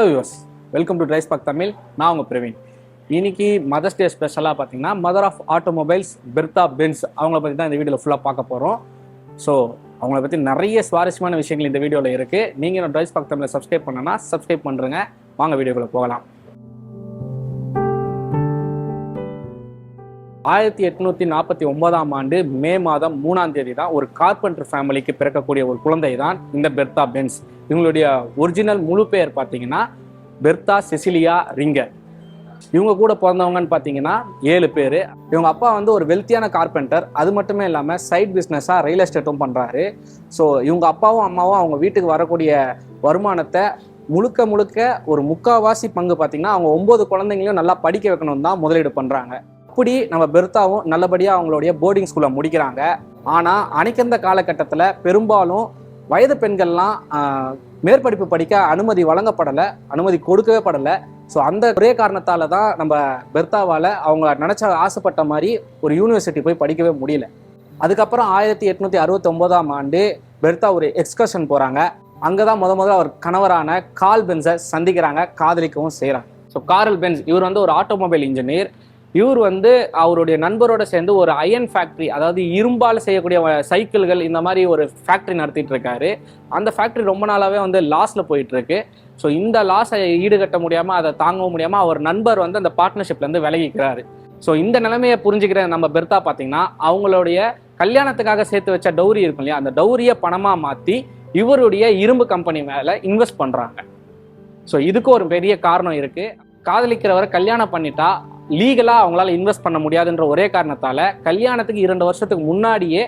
Hello youse welcome to drive spark Tamil நான் உங்கள் பிரவீன். இன்னைக்கு மதர்ஸ் டே ஸ்பெஷலாக பார்த்தீங்கன்னா mother of automobiles Bertha Benz அவங்கள பற்றி தான் இந்த வீடியோவில் ஃபுல்லாக பார்க்க போகிறோம் ஸோ அவங்கள பற்றி நிறைய சுவாரஸ்யமான விஷயங்கள் இந்த வீடியோவில் இருக்குது நீங்கள் ட்ரைஸ் பாக் தமிழை சப்ஸ்கிரைப் பண்ணனா சப்ஸ்கிரைப் பண்ணுறங்க வாங்க வீடியோக்குள்ளே போகலாம். ஆயிரத்தி எட்நூத்தி நாற்பத்தி ஒன்பதாம் ஆண்டு மே மாதம் மூணாம் தேதி தான் ஒரு கார்பெண்டர் ஃபேமிலிக்கு பிறக்கக்கூடிய ஒரு குழந்தை தான் இந்த பெர்தா பென்ஸ். இவங்களுடைய ஒரிஜினல் முழு பெயர் பார்த்தீங்கன்னா பெர்தா செசிலியா ரிங்கர். இவங்க கூட பிறந்தவங்கன்னு பார்த்தீங்கன்னா ஏழு பேர். இவங்க அப்பா வந்து ஒரு வெல்த்தியான கார்பெண்டர் அது மட்டுமே இல்லாமல் சைட் பிஸ்னஸாக ரியல் எஸ்டேட்டும் பண்ணுறாரு ஸோ இவங்க அப்பாவும் அம்மாவும் அவங்க வீட்டுக்கு வரக்கூடிய வருமானத்தை முழுக்க முழுக்க ஒரு முக்காவாசி பங்கு பார்த்தீங்கன்னா அவங்க ஒம்பது குழந்தைங்களையும் நல்லா படிக்க வைக்கணும் தான் முதலீடு பண்ணுறாங்க அப்படி நம்ம பெர்த்தாவும் நல்லபடியாக அவங்களுடைய போர்டிங் ஸ்கூலை முடிக்கிறாங்க. ஆனால் அணைக்கின்ற காலகட்டத்தில் பெரும்பாலும் வயது பெண்கள்லாம் மேற்படிப்பு படிக்க அனுமதி வழங்கப்படலை அனுமதி கொடுக்கவே படலை. ஸோ அந்த ஒரே காரணத்தால் தான் நம்ம பெர்த்தாவால் அவங்க நினச்ச ஆசைப்பட்ட மாதிரி ஒரு யூனிவர்சிட்டி போய் படிக்கவே முடியல. அதுக்கப்புறம் ஆயிரத்தி எட்நூற்றி அறுபத்தொம்போதாம் ஆண்டு பெர்த்தா ஒரு எக்ஸ்கர்ஷன் போகிறாங்க அங்கே தான் முத முதல்ல அவர் கணவரான கால் பென்ஸை சந்திக்கிறாங்க காதலிக்கவும் செய்கிறாங்க ஸோ காரல் பென்ஸ் இவர் வந்து ஒரு ஆட்டோமொபைல் இன்ஜினியர் இவர் வந்து அவருடைய நண்பரோட சேர்ந்து ஒரு அயன் ஃபேக்டரி அதாவது இரும்பால் செய்யக்கூடிய சைக்கிள்கள் இந்த மாதிரி ஒரு ஃபேக்டரி நடத்திட்டு இருக்காரு. அந்த ஃபேக்டரி ரொம்ப நாளாவே வந்து லாஸ்ல போயிட்டு இருக்கு. ஸோ இந்த லாஸை ஈடுகட்ட முடியாம அதை தாங்கவும் முடியாம அவர் நண்பர் வந்து அந்த பார்ட்னர்ஷிப்ல இருந்து விலகிக்கிறாரு. ஸோ இந்த நிலைமையை புரிஞ்சுக்கிற நம்ம பெர்த்தா பார்த்தீங்கன்னா அவங்களுடைய கல்யாணத்துக்காக சேர்த்து வச்ச டௌரி இருக்கும் இல்லையா அந்த டௌரியை பணமா மாத்தி இவருடைய இரும்பு கம்பெனி மேலே இன்வெஸ்ட் பண்றாங்க. ஸோ இதுக்கு ஒரு பெரிய காரணம் இருக்கு. காதலிக்கிறவரை கல்யாணம் பண்ணிட்டா லீகலாக அவங்களால இன்வெஸ்ட் பண்ண முடியாதுன்ற ஒரே காரணத்தால கல்யாணத்துக்கு இரண்டு வருஷத்துக்கு முன்னாடியே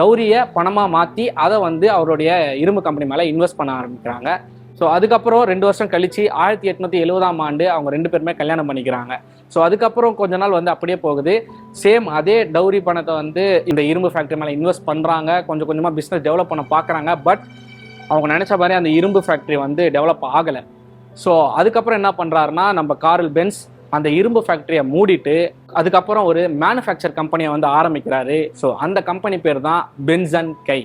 டௌரியை பணமாக மாற்றி அதை வந்து அவருடைய இரும்பு கம்பெனி மேலே இன்வெஸ்ட் பண்ண ஆரம்பிக்கிறாங்க. ஸோ அதுக்கப்புறம் ரெண்டு வருஷம் கழிச்சு ஆயிரத்தி எட்நூற்றி எழுபதாம் ஆண்டு அவங்க ரெண்டு பேருமே கல்யாணம் பண்ணிக்கிறாங்க. ஸோ அதுக்கப்புறம் கொஞ்ச நாள் வந்து அப்படியே போகுது. சேம் அதே டௌரி பணத்தை வந்து இந்த இரும்பு ஃபேக்ட்ரி மேலே இன்வெஸ்ட் பண்ணுறாங்க கொஞ்சம் கொஞ்சமாக பிஸ்னஸ் டெவலப் பண்ண பார்க்குறாங்க பட் அவங்க நினச்ச மாதிரி அந்த இரும்பு ஃபேக்ட்ரி வந்து டெவலப் ஆகலை. ஸோ அதுக்கப்புறம் என்ன பண்ணுறாருன்னா நம்ம கார்ல் பென்ஸ் அந்த இரும்பு ஃபேக்டரியை மூடிட்டு அதுக்கப்புறம் ஒரு மேனுஃபேக்சர் கம்பெனியை வந்து ஆரம்பிக்கிறாரு. ஸோ அந்த கம்பெனி பேர் தான் பென்சன் கை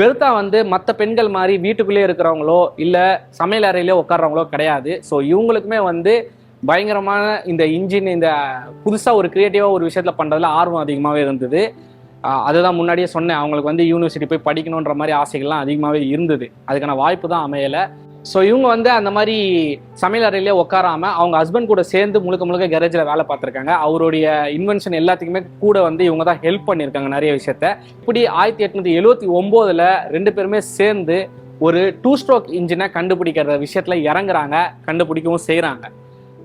பெர்தா வந்து மற்ற பெண்கள் மாதிரி வீட்டுக்குள்ளேயே இருக்கிறவங்களோ இல்லை சமையல் அறையிலே உட்காடுறவங்களோ கிடையாது. ஸோ இவங்களுக்குமே வந்து பயங்கரமான இந்த இன்ஜின் இந்த புதுசாக ஒரு க்ரியேட்டிவாக ஒரு விஷயத்தில் பண்ணுறதுல ஆர்வம் அதிகமாகவே இருந்தது. அதுதான் முன்னாடியே சொன்னேன். அவங்களுக்கு வந்து யூனிவர்சிட்டி போய் படிக்கணுன்ற மாதிரி ஆசைகள்லாம் அதிகமாகவே இருந்தது. அதுக்கான வாய்ப்பு தான் அமையலை. ஸோ இவங்க வந்து அந்த மாதிரி சமையல் அறையிலே உட்காராம அவங்க ஹஸ்பண்ட் கூட சேர்ந்து முழுக்க முழுக்க கேரேஜில் வேலை பார்த்துருக்காங்க. அவருடைய இன்வென்ஷன் எல்லாத்துக்குமே கூட வந்து இவங்க தான் ஹெல்ப் பண்ணியிருக்காங்க நிறைய விஷயத்த. இப்படி ஆயிரத்தி எட்நூத்தி எழுபத்தி ஒம்போதில் ரெண்டு பேருமே சேர்ந்து ஒரு டூ ஸ்ட்ரோக் இன்ஜினை கண்டுபிடிக்கிற விஷயத்தில் இறங்குறாங்க கண்டுபிடிக்கவும் செய்கிறாங்க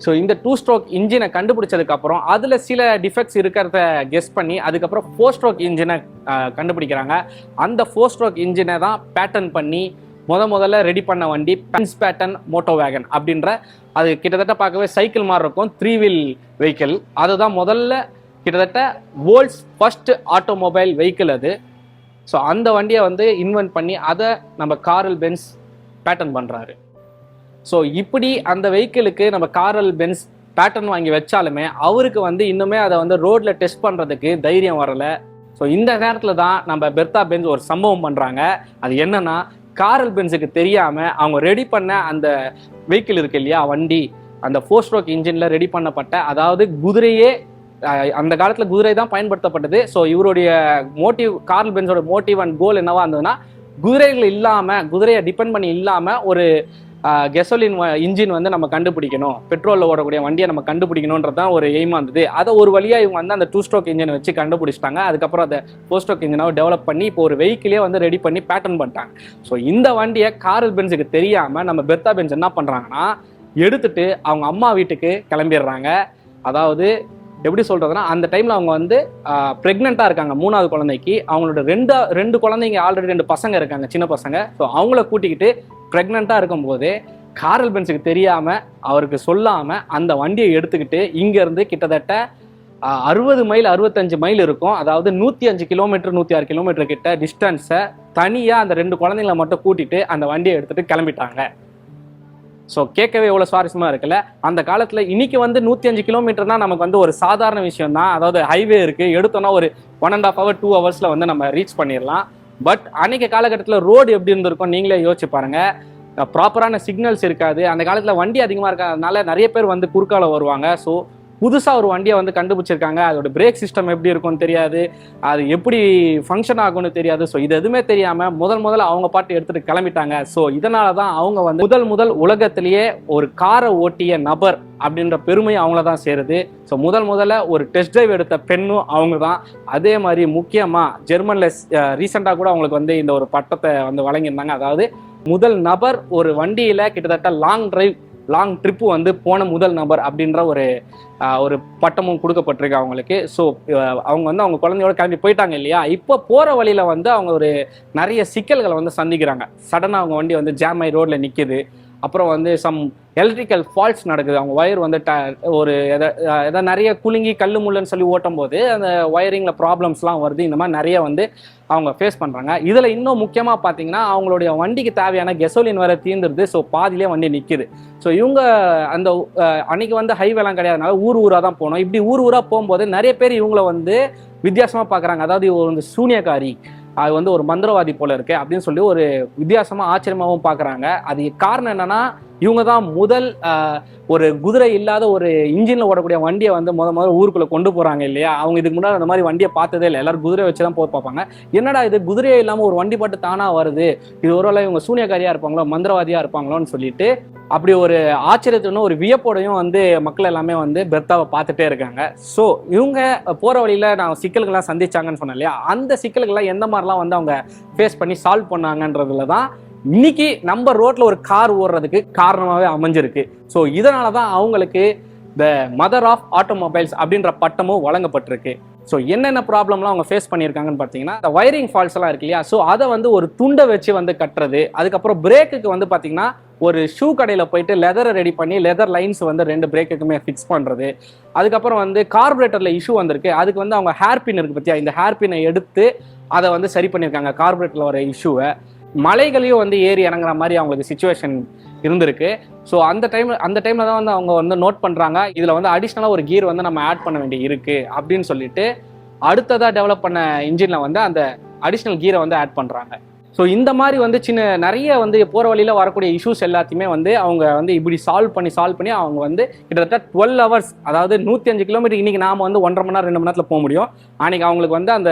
ஸோ இந்த டூ ஸ்ட்ரோக் இன்ஜினை கண்டுபிடிச்சதுக்கப்புறம் அதில் சில டிஃபெக்ட்ஸ் இருக்கிறத கெஸ் பண்ணி அதுக்கப்புறம் ஃபோர் ஸ்ட்ரோக் இன்ஜினை கண்டுபிடிக்கிறாங்க. அந்த ஃபோர் ஸ்ட்ரோக் இன்ஜினை தான் பேட்டர்ன் பண்ணி முத முதல்ல ரெடி பண்ண வண்டி பென்ஸ் பேட்டன் மோட்டோ வேகன் அப்படின்ற அது கிட்டத்தட்ட பார்க்கவே சைக்கிள் மாதிரி இருக்கும் த்ரீ வீல் வெஹிக்கிள் அதுதான் முதல்ல கிட்டத்தட்ட வேர்ல்ட்ஸ் ஃபர்ஸ்ட் ஆட்டோமொபைல் வெஹிக்கிள் அது. ஸோ அந்த வண்டியை வந்து இன்வென்ட் பண்ணி அதை நம்ம காரல் பென்ஸ் பேட்டர்ன் பண்ணுறாரு ஸோ இப்படி அந்த வெஹிக்கிளுக்கு நம்ம காரல் பென்ஸ் பேட்டர்ன் வாங்கி வச்சாலுமே அவருக்கு வந்து இன்னுமே அதை வந்து ரோட்ல டெஸ்ட் பண்ணுறதுக்கு தைரியம் வரலை. ஸோ இந்த நேரத்தில் தான் நம்ம பெர்தா பென்ஸ் ஒரு சம்பவம் பண்ணுறாங்க அது என்னன்னா காரல் பென்ஸுக்கு தெரியாம அவங்க ரெடி பண்ண அந்த வெஹிக்கிள் இருக்கு இல்லையா வண்டி அந்த ஃபோர் ஸ்ட்ரோக் இன்ஜின்ல ரெடி பண்ணப்பட்ட அதாவது குதிரையே அந்த காலத்துல குதிரை தான் பயன்படுத்தப்பட்டது. ஸோ இவருடைய மோட்டிவ் கார்ல் பென்ஸோட மோட்டிவ் அண்ட் கோல் என்னவா இருந்ததுன்னா குதிரைகள் இல்லாம குதிரையை டிபெண்ட் பண்ணி இல்லாம ஒரு கெசோலின் இன்ஜின் வந்து நம்ம கண்டுபிடிக்கணும். பெட்ரோலில் ஓடக்கூடிய வண்டியை நம்ம கண்டுபிடிக்கணுன்றது தான் ஒரு எய்மா இருந்தது. அதை ஒரு வழியாக இவங்க வந்து அந்த டூ ஸ்ட்ரோக் இன்ஜினை வச்சு கண்டுபிடிச்சிட்டாங்க. அதுக்கப்புறம் அதை ஃபோர் ஸ்ட்ரோக் இன்ஜினாக டெவலப் பண்ணி இப்போ ஒரு வெஹிக்கிளே வந்து ரெடி பண்ணி பேட்டர்ன் பண்ணிட்டாங்க. ஸோ இந்த வண்டியை காரல் பென்ஸுக்கு தெரியாமல் நம்ம பெத்தா பென்ஸ் என்ன பண்ணுறாங்கன்னா எடுத்துட்டு அவங்க அம்மா வீட்டுக்கு கிளம்பிடுறாங்க. அதாவது எப்படி சொல்றதுன்னா அந்த டைம்ல அவங்க வந்து ப்ரெக்னெண்ட்டாக இருக்காங்க மூணாவது குழந்தைக்கு. அவங்களோட ரெண்டு ரெண்டு குழந்தைங்க ஆல்ரெடி ரெண்டு பசங்க இருக்காங்க சின்ன பசங்க. ஸோ அவங்கள கூட்டிக்கிட்டு ப்ரெக்னெண்ட்டாக இருக்கும்போது காரல் பென்ஸுக்கு தெரியாமல் அவருக்கு சொல்லாமல் அந்த வண்டியை எடுத்துக்கிட்டு இங்கேருந்து கிட்டத்தட்ட அறுபது மைல் அறுபத்தஞ்சு மைல் இருக்கும். அதாவது நூற்றி அஞ்சு கிலோமீட்டர் நூற்றி ஆறு கிலோமீட்டர் கிட்ட டிஸ்டன்ஸை தனியாக அந்த ரெண்டு குழந்தைங்களை மட்டும் கூட்டிகிட்டு அந்த வண்டியை எடுத்துகிட்டு கிளம்பிட்டாங்க. ஸோ கேட்கவே எவ்வளோ சுவாரஸ்யமாக இருக்குல்ல? அந்த காலத்தில் இன்னைக்கு வந்து நூற்றி அஞ்சு கிலோமீட்டர்னா நமக்கு வந்து ஒரு சாதாரண விஷயம் தான் அதாவது ஹைவே இருக்குது எடுத்தோன்னா ஒரு one and half hour two ஹவர்ஸில் வந்து நம்ம ரீச் பண்ணிடலாம். பட் அன்னைக்கு காலகட்டத்தில் ரோடு எப்படி இருந்திருக்கும் நீங்களே யோசிச்சு பாருங்க. ப்ராப்பரான சிக்னல்ஸ் இருக்காது. அந்த காலத்தில் வண்டி அதிகமாக இருக்காதனால நிறைய பேர் வந்து குறுக்கால வருவாங்க. ஸோ புதுசாக ஒரு வண்டியை வந்து கண்டுபிடிச்சிருக்காங்க. அதோட பிரேக் சிஸ்டம் எப்படி இருக்கும்னு தெரியாது. அது எப்படி ஃபங்க்ஷன் ஆகும்னு தெரியாது. ஸோ இது எதுவுமே தெரியாமல் முதல் முதல்ல அவங்க பாட்டு எடுத்துகிட்டு கிளம்பிட்டாங்க. ஸோ இதனால தான் அவங்க வந்து முதல் முதல் உலகத்திலேயே ஒரு காரை ஓட்டிய நபர் அப்படின்ற பெருமை அவங்கள தான் சேருது. ஸோ முதல் முதல்ல ஒரு டெஸ்ட் டிரைவ் எடுத்த பெண்ணும் அவங்க தான் அதே மாதிரி முக்கியமாக ஜெர்மனில் ரீசெண்டாக கூட அவங்களுக்கு வந்து இந்த ஒரு பட்டத்தை வந்து வழங்கியிருந்தாங்க. அதாவது முதல் நபர் ஒரு வண்டியில் கிட்டத்தட்ட லாங் டிரைவ் லாங் ட்ரிப்பு வந்து போன முதல் நபர் அப்படின்ற ஒரு ஒரு பட்டமும் கொடுக்கப்பட்டிருக்கு அவங்களுக்கு. ஸோ அவங்க வந்து அவங்க குழந்தையோட கிளம்பி போயிட்டாங்க இல்லையா? இப்போ போகிற வழியில் வந்து அவங்க ஒரு நிறைய சிக்கல்களை வந்து சந்திக்கிறாங்க. சடனாக அவங்க வண்டி வந்து ஜாம் ஆகி ரோட்டில் நிற்கிது அப்புறம் வந்து சம் எலக்ட்ரிக்கல் ஃபால்ட்ஸ் நடக்குது. அவங்க ஒயர் வந்து ட ஒரு எதை எதை நிறைய குலுங்கி கல் முள்ளுன்னு சொல்லி ஓட்டும் போது அந்த ஒயரிங்கில் ப்ராப்ளம்ஸ்லாம் வருது. இந்த மாதிரி நிறைய வந்து அவங்க ஃபேஸ் பண்ணுறாங்க இதில் இன்னும் முக்கியமாக பார்த்தீங்கன்னா அவங்களுடைய வண்டிக்கு தேவையான கெசோலின் வர தீர்ந்துருது ஸோ பாதிலே வண்டி நிற்கிது ஸோ இவங்க அந்த அன்னைக்கு வந்து ஹைவேலாம் கிடையாதுனால ஊர் ஊராக தான் போனோம். இப்படி ஊர் ஊராக போகும்போது நிறைய பேர் இவங்கள வந்து வித்தியாசமாக பார்க்குறாங்க. அதாவது ஒரு வந்து சூனியக்காரி. அது வந்து ஒரு மந்திரவாதி போல இருக்கு அப்படின்னு சொல்லி ஒரு வித்தியாசமா ஆச்சரியமாகவும் பார்க்குறாங்க. அது காரணம் என்னன்னா இவங்க தான் முதல் ஒரு குதிரை இல்லாத ஒரு இன்ஜின்ல ஓடக்கூடிய வண்டியை வந்து முத முதல்ல ஊருக்குள்ள கொண்டு போறாங்க இல்லையா? அவங்க இதுக்கு முன்னாடி அந்த மாதிரி வண்டியை பார்த்ததே இல்லை. எல்லாரும் குதிரை வச்சு தான் போய் பார்ப்பாங்க. என்னடா இது? குதிரையே இல்லாம ஒரு வண்டி பாட்டு தானா வருது? இது ஒருவேளை இவங்க சூனியக்காரியா இருப்பாங்களோ மந்திரவாதியா இருப்பாங்களோன்னு சொல்லிட்டு அப்படி ஒரு ஆச்சரியத்துடன் ஒரு வியப்போடையும் வந்து மக்கள் எல்லாமே வந்து பெர்த்தாவை பார்த்துட்டே இருக்காங்க. ஸோ இவங்க போகிற வழியில் நான் சிக்கல்கள்லாம் சந்திச்சாங்கன்னு சொன்னேன் இல்லையா? அந்த சிக்கல்கள்லாம் எந்த மாதிரிலாம் வந்து அவங்க ஃபேஸ் பண்ணி சால்வ் பண்ணாங்கன்றதுல தான் இன்னைக்கு நம்ம ரோட்ல ஒரு கார் ஓடுறதுக்கு காரணமாகவே அமைஞ்சிருக்கு. ஸோ இதனால தான் அவங்களுக்கு த மதர் ஆஃப் ஆட்டோமொபைல்ஸ் அப்படின்ற பட்டமும் வழங்கப்பட்டிருக்கு. ஸோ என்னென்ன ப்ராப்ளம்லாம் அவங்க ஃபேஸ் பண்ணியிருக்காங்கன்னு பார்த்தீங்கன்னா இந்த வயரிங் ஃபால்ஸ் எல்லாம் இருக்கு இல்லையா? ஸோ அதை வந்து ஒரு துண்டை வச்சு வந்து கட்டுறது அதுக்கப்புறம் பிரேக்குக்கு வந்து பார்த்தீங்கன்னா ஒரு ஷூ கடையில் போயிட்டு லெதரை ரெடி பண்ணி லெதர் லைன்ஸ் வந்து ரெண்டு பிரேக்குக்குமே ஃபிக்ஸ் பண்ணுறது அதுக்கப்புறம் வந்து கார்பரேட்டரில் இஷ்யூ வந்திருக்கு. அதுக்கு வந்து அவங்க ஹேர் பின் இருக்கு இந்த ஹேர் பின்னை எடுத்து அதை வந்து சரி பண்ணியிருக்காங்க. கார்பரேட்டரில் வர இஷ்யூவை மலைகளையும் வந்து ஏறி இறங்குற மாதிரி அவங்களுக்கு சுச்சுவேஷன் இருந்திருக்கு. ஸோ அந்த டைம் அந்த டைம்ல தான் வந்து அவங்க வந்து நோட் பண்றாங்க இதுல வந்து அடிஷ்னலாக ஒரு கீர் வந்து நம்ம ஆட் பண்ண வேண்டி இருக்கு அப்படின்னு சொல்லிட்டு அடுத்ததாக டெவலப் பண்ண இன்ஜினில் வந்து அந்த அடிஷ்னல் கீரை வந்து ஆட் பண்ணுறாங்க ஸோ இந்த மாதிரி வந்து சின்ன நிறைய வந்து போகிற வழியில் வரக்கூடிய இஷ்யூஸ் எல்லாத்தையுமே வந்து அவங்க வந்து இப்படி சால்வ் பண்ணி சால்வ் பண்ணி அவங்க வந்து கிட்டத்தட்ட டுவெல் ஹவர்ஸ் அதாவது நூற்றி அஞ்சு கிலோமீட்டர் இன்றைக்கி நாம வந்து ஒன்றரை மணி நேரம் ரெண்டு மணி நேரத்தில் போக முடியும். அன்றைக்கி அவங்களுக்கு வந்து அந்த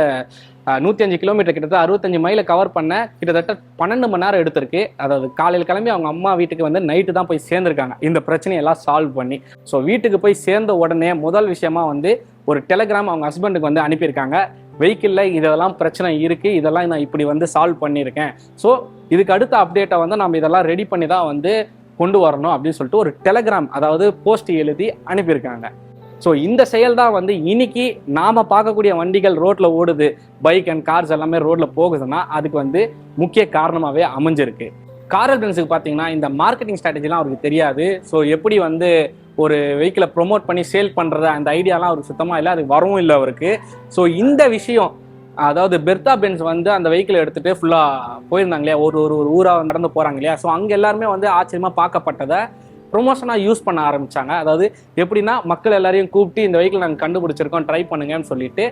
நூற்றி அஞ்சு கிலோமீட்டர் கிட்டத்தட்ட அறுபத்தஞ்சு மைலை கவர் பண்ண கிட்டத்தட்ட பன்னெண்டு மணி நேரம் எடுத்திருக்கு. அதாவது காலையில் கிளம்பி அவங்க அம்மா வீட்டுக்கு வந்து நைட்டு தான் போய் சேர்ந்துருக்காங்க. இந்த பிரச்சனையெல்லாம் சால்வ் பண்ணி. ஸோ வீட்டுக்கு போய் சேர்ந்த உடனே முதல் விஷயமா வந்து ஒரு டெலகிராம் அவங்க ஹஸ்பண்டுக்கு வந்து அனுப்பியிருக்காங்க. வெஹிக்கிளில் இதெல்லாம் பிரச்சனை இருக்கு. இதெல்லாம் நான் இப்படி வந்து சால்வ் பண்ணியிருக்கேன். ஸோ இதுக்கு அடுத்த அப்டேட்டை வந்து நம்ம இதெல்லாம் ரெடி பண்ணி தான் வந்து கொண்டு வரணும் அப்படின்னு சொல்லிட்டு ஒரு டெலகிராம் அதாவது போஸ்ட் எழுதி அனுப்பியிருக்காங்க. ஸோ இந்த செயல் தான் வந்து இன்னைக்கு நாம பார்க்கக்கூடிய வண்டிகள் ரோட்ல ஓடுது. பைக் அண்ட் கார்ஸ் எல்லாமே ரோட்ல போகுதுன்னா அதுக்கு வந்து முக்கிய காரணமாகவே அமைஞ்சிருக்கு. காரல் பென்ஸுக்கு பார்த்தீங்கன்னா இந்த மார்க்கெட்டிங் ஸ்ட்ராட்டஜிலாம் அவருக்கு தெரியாது. ஸோ எப்படி வந்து ஒரு வெஹிக்கிளை ப்ரொமோட் பண்ணி சேல் பண்ணுறது அந்த ஐடியாலாம் அவருக்கு சுத்தமாக இல்லை அது வரவும் இல்லை அவருக்கு. ஸோ இந்த விஷயம் அதாவது பெர்தா பென்ஸ் வந்து அந்த வெஹிக்கிளை எடுத்துகிட்டு ஃபுல்லாக போயிருந்தாங்க இல்லையா? ஒரு ஒரு ஒரு ஊராக நடந்து போகிறாங்க இல்லையா? ஸோ அங்கே எல்லாருமே வந்து ஆச்சரியமாக பார்க்கப்பட்டதை ப்ரொமோஷனாக யூஸ் பண்ண ஆரம்பிச்சாங்க. அதாவது எப்படின்னா மக்கள் எல்லாரையும் கூப்பிட்டு இந்த வெஹிக்கிள் நாங்கள் கண்டுபிடிச்சிருக்கோம் ட்ரை பண்ணுங்கன்னு சொல்லிட்டு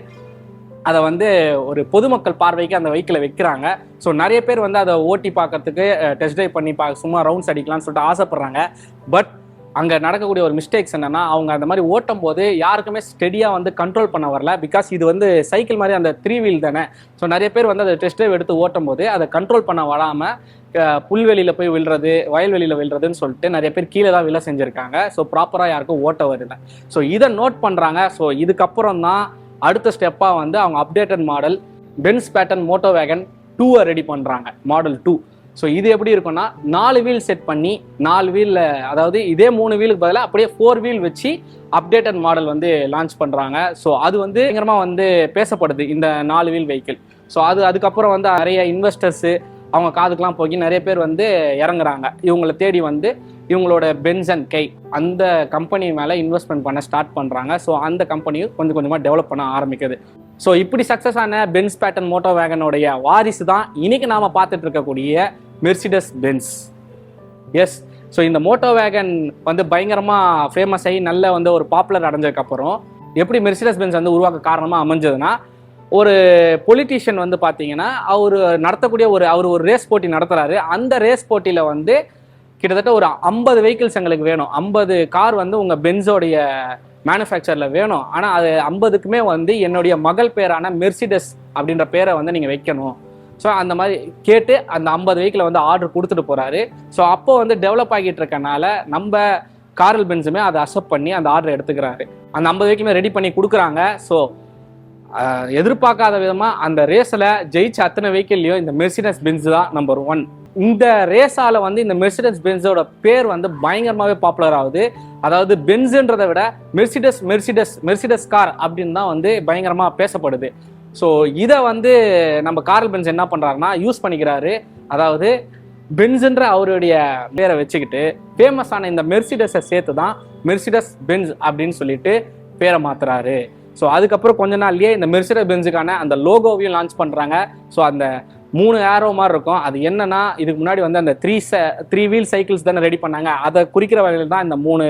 அதை வந்து ஒரு பொதுமக்கள் பார்வைக்கு அந்த வெஹிக்கிளை வைக்கிறாங்க. ஸோ நிறைய பேர் வந்து அதை ஓட்டி பார்க்கறதுக்கு டெஸ்ட் ட்ரைவ் பண்ணி பா சும்மா ரவுண்ட்ஸ் அடிக்கலாம்னு சொல்லிட்டு ஆசைப்படுறாங்க. பட் அங்கே நடக்கக்கூடிய ஒரு மிஸ்டேக்ஸ் என்னன்னா அவங்க அந்த மாதிரி ஓட்டும் போது யாருக்குமே ஸ்டெடியாக வந்து கண்ட்ரோல் பண்ண வரல. பிகாஸ் இது வந்து சைக்கிள் மாதிரி அந்த த்ரீ வீல் தானே. ஸோ நிறைய பேர் வந்து அதை டெஸ்ட் ட்ரைவ் எடுத்து ஓட்டும் போது அதை கண்ட்ரோல் பண்ண வராமல் புல்வெளியில் போய் விழுறது வயல்வெளியில் விழுறதுன்னு சொல்லிட்டு நிறைய பேர் கீழே தான் விழ செஞ்சுருக்காங்க. ஸோ ப்ராப்பராக யாருக்கும் ஓட்ட வரல. ஸோ இதை நோட் பண்ணுறாங்க ஸோ இதுக்கப்புறம் தான் அடுத்த ஸ்டெப்பாக வந்து அவங்க updated model Benz patent motor wagon டூவை ரெடி பண்ணுறாங்க மாடல் டூ ஸோ இது எப்படி இருக்கும்னா நாலு வீல் செட் பண்ணி நாலு வீலில் அதாவது இதே மூணு வீலுக்கு பதிலாக அப்படியே ஃபோர் வீல் வச்சு அப்டேட்டட் மாடல் வந்து லான்ச் பண்ணுறாங்க ஸோ அது வந்து பயங்கரமாக வந்து பேசப்படுது இந்த நாலு வீல் வெஹிக்கிள் ஸோ அது அதுக்கப்புறம் வந்து நிறைய இன்வெஸ்டர்ஸு அவங்க காதுக்கெலாம் போய் நிறைய பேர் வந்து இறங்குறாங்க. இவங்களை தேடி வந்து இவங்களோட பென்சன் கை அந்த கம்பெனி மேலே இன்வெஸ்ட்மெண்ட் பண்ண ஸ்டார்ட் பண்ணுறாங்க ஸோ அந்த கம்பெனியும் கொஞ்சம் கொஞ்சமாக டெவலப் பண்ண ஆரம்பிக்குது. ஸோ இப்படி சக்ஸஸ் ஆன பென்ஸ் பேட்டன் மோட்டோ வேகனுடைய வாரிசு தான் இன்னைக்கு நாம பார்த்துட்டு இருக்கக்கூடிய மெர்சிடஸ் பென்ஸ் எஸ் ஸோ இந்த மோட்டோ வேகன் வந்து பயங்கரமாக ஃபேமஸ் ஆகி நல்ல வந்து ஒரு பாப்புலர் அடைஞ்சதுக்கப்புறம் எப்படி மெர்சிடஸ் பென்ஸ் வந்து உருவாக்க காரணமாக அமைஞ்சதுன்னா ஒரு பொலிட்டீஷியன் வந்து பார்த்தீங்கன்னா அவர் நடத்தக்கூடிய ஒரு அவர் ஒரு ரேஸ் போட்டி நடத்துறாரு. அந்த ரேஸ் போட்டியில் வந்து கிட்டத்தட்ட ஒரு ஐம்பது வெஹிக்கிள்ஸ் எங்களுக்கு வேணும். ஐம்பது கார் வந்து உங்கள் பென்ஸோடைய மேனுஃபேக்சரில் வேணும். ஆனால் அது ஐம்பதுக்குமே வந்து என்னுடைய மகள் பேரான மெர்சிடஸ் அப்படின்ற பேரை வந்து நீங்கள் வைக்கணும். ஸோ அந்த மாதிரி கேட்டு அந்த ஐம்பது வெஹிக்கிளை வந்து ஆர்டர் கொடுத்துட்டு போகிறாரு ஸோ அப்போ வந்து டெவலப் ஆகிட்டு இருக்கனால நம்ம காரல் பென்ஸுமே அதை அக்செப்ட் பண்ணி அந்த ஆர்டர் எடுத்துக்கிறாரு. அந்த ஐம்பது வெஹிக்கிளுமே ரெடி பண்ணி கொடுக்குறாங்க. ஸோ எதிர்பார்க்காத விதமாக அந்த ரேஸில் ஜெயிச்ச அத்தனை வெஹிக்கிள்லையும் இந்த மெர்சிடஸ் பென்ஸ் தான் நம்பர் ஒன் இந்த ரேஸால வந்து இந்த மெர்சிடஸ் பென்ஸோட பேர் வந்து பயங்கரமாகவே பாப்புலர் ஆகுது. அதாவது பென்ஸுன்றதை விட மெர்சிடஸ் மெர்சிடஸ் மெர்சிடஸ் கார் அப்படின்னு தான் வந்து பயங்கரமாக பேசப்படுது. ஸோ இதை வந்து நம்ம கார்ல் பென்ஸ் என்ன பண்ணுறாருன்னா யூஸ் பண்ணிக்கிறாரு. அதாவது பென்ஸுன்ற அவருடைய பேரை வச்சுக்கிட்டு ஃபேமஸான இந்த மெர்சிடஸை சேர்த்து தான் மெர்சிடஸ் பென்ஸ் அப்படின்னு சொல்லிட்டு பேரை மாத்துறாரு. ஸோ அதுக்கப்புறம் கொஞ்ச நாள்லயே இந்த மெர்சிடஸ் பென்ஸுக்கான அந்த லோகோவையும் லான்ச் பண்ணுறாங்க ஸோ அந்த மூணு ஏரோ மாதிரி இருக்கும். அது என்னன்னா இதுக்கு முன்னாடி வந்து அந்த த்ரீ த்ரீ வீல் சைக்கிள்ஸ் தானே ரெடி பண்ணாங்க. அதை குறிக்கிற வகையில் தான் இந்த மூணு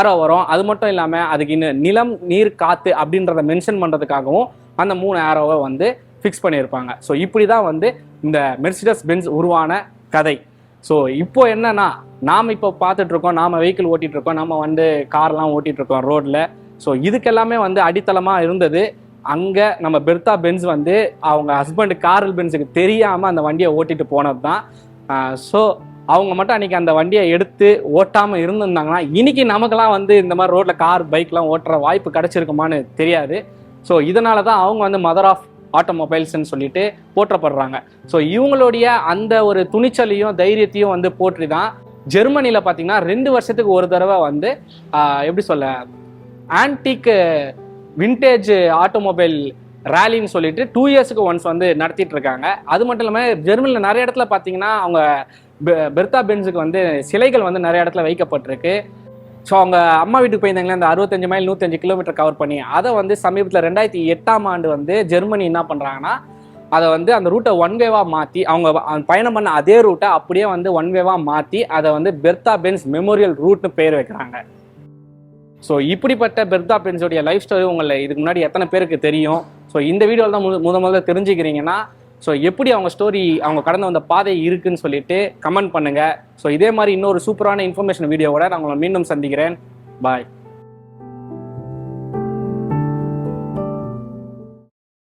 ஏரோ வரும். அது மட்டும் இல்லாமல் அதுக்கு இன்னும் நிலம் நீர் காற்று அப்படின்றத மென்ஷன் பண்ணுறதுக்காகவும் அந்த மூணு ஏரோவை வந்து ஃபிக்ஸ் பண்ணியிருப்பாங்க. ஸோ இப்படி தான் வந்து இந்த மெர்சிடஸ் பென்ஸ் உருவான கதை. ஸோ இப்போ என்னன்னா நாம் இப்போ பார்த்துட்டு இருக்கோம் வெஹிக்கிள் ஓட்டிகிட்டு இருக்கோம் நம்ம வந்து கார்லாம் ஓட்டிகிட்டு இருக்கோம் ரோட்டில் ஸோ இதுக்கெல்லாமே வந்து அடித்தளமாக இருந்தது. அங்கே நம்ம பெர்தா பென்ஸ் வந்து அவங்க ஹஸ்பண்ட் காரல் பென்ஸுக்கு தெரியாமல் அந்த வண்டியை ஓட்டிட்டு போனது தான் ஸோ அவங்க மட்டும் அன்னைக்கு அந்த வண்டியை எடுத்து ஓட்டாமல் இருந்திருந்தாங்கன்னா இன்னைக்கு நமக்கெல்லாம் வந்து இந்த மாதிரி ரோட்டில் கார் பைக்லாம் ஓட்டுற வாய்ப்பு கிடச்சிருக்குமான்னு தெரியாது. ஸோ இதனால தான் அவங்க வந்து மதர் ஆஃப் ஆட்டோமொபைல்ஸ்ன்னு சொல்லிட்டு போற்றப்படுறாங்க. ஸோ இவங்களுடைய அந்த ஒரு துணிச்சலையும் தைரியத்தையும் வந்து போற்றி தான் ஜெர்மனியில் பார்த்தீங்கன்னா ரெண்டு வருஷத்துக்கு ஒரு தடவை வந்து எப்படி சொல்ல ஆன்டிக்கு விண்டேஜ் ஆட்டோமொபைல் ரேலின்னு சொல்லிட்டு டூ இயர்ஸ்க்கு ஒன்ஸ் வந்து நடத்திட்டு இருக்காங்க. அது மட்டும் இல்லாமல் ஜெர்மனியில் நிறைய இடத்துல பார்த்தீங்கன்னா அவங்க பெர்தா பென்ஸுக்கு வந்து சிலைகள் வந்து நிறைய இடத்துல வைக்கப்பட்டிருக்கு. ஸோ அவங்க அம்மா வீட்டுக்கு போயிருந்தாங்களே அந்த அறுபத்தஞ்சு மைல் நூற்றஞ்சு கிலோமீட்டர் கவர் பண்ணி அதை வந்து சமீபத்தில் ரெண்டாயிரத்தி எட்டாம் ஆண்டு வந்து ஜெர்மனி என்ன பண்ணுறாங்கன்னா அதை வந்து அந்த ரூட்டை ஒன் வேவாக மாற்றி அவங்க பயணம் பண்ண அதே ரூட்டை அப்படியே வந்து ஒன் வேவாக மாற்றி அதை வந்து பெர்தா பென்ஸ் மெமோரியல் ரூட்னு பேர் வைக்கிறாங்க. ஸோ இப்படிப்பட்ட பெர்தா பென்ஸோடைய லைஃப் ஸ்டோரி உங்களை இதுக்கு முன்னாடி எத்தனை பேருக்கு தெரியும்? ஸோ இந்த வீடியோவில் தான் முத முதல்ல தெரிஞ்சுக்கிறீங்கன்னா ஸோ எப்படி அவங்க ஸ்டோரி அவங்க கடந்து வந்த பாதை இருக்குன்னு சொல்லிட்டு கமெண்ட் பண்ணுங்க. ஸோ இதே மாதிரி இன்னொரு சூப்பரான இன்ஃபர்மேஷன் வீடியோவோட நான் உங்களை மீண்டும் சந்திக்கிறேன். பாய்